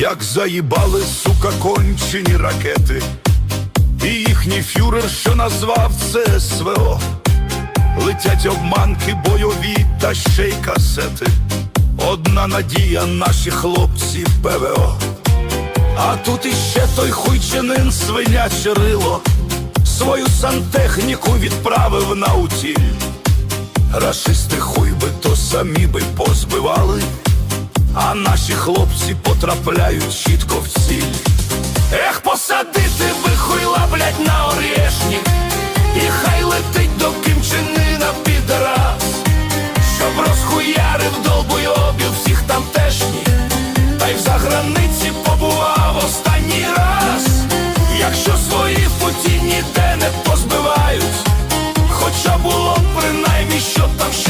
Як заїбали, сука, кончені ракети, і їхній фюрер, що назвав це СВО, летять обманки бойові та ще й касети. Одна надія, наші хлопці ПВО. А тут іще той хуйчинин свиняче рило, свою сантехніку відправив на утіль. Рашисти хуй би то самі би позбивали, а наші хлопці потрапляють чітко в ціль. Ех, посадити би блять, на орешник, і хай летить до кимчинина підраз, щоб розхуярив долбойобів всіх тамтешніх, та й в заграниці побував останній раз. Якщо свої путі ніде не позбивають, хоча було б принаймні, що там.